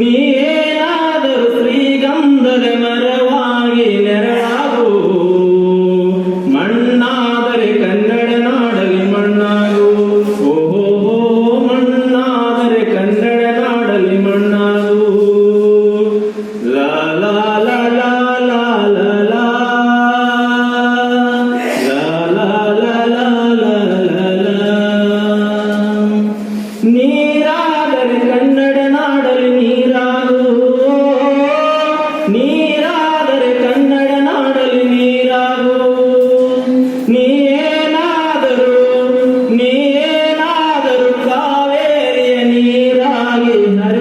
ನೀನಾದರೂ ಶ್ರೀಗಂಧದ ಮರವಾಗಿ ನೆರಳಾಗು ಮಣ್ಣಾದರೆ ಕನ್ನಡ ನಾಡಲಿ ಮಣ್ಣಾಗು ಓಹೋ ಮಣ್ಣಾದರೆ ಕನ್ನಡ ನಾಡಲಿ ಮಣ್ಣಾಗು ಲಾ ನೀ ಆಗಿ ನರೇಂದ್ರ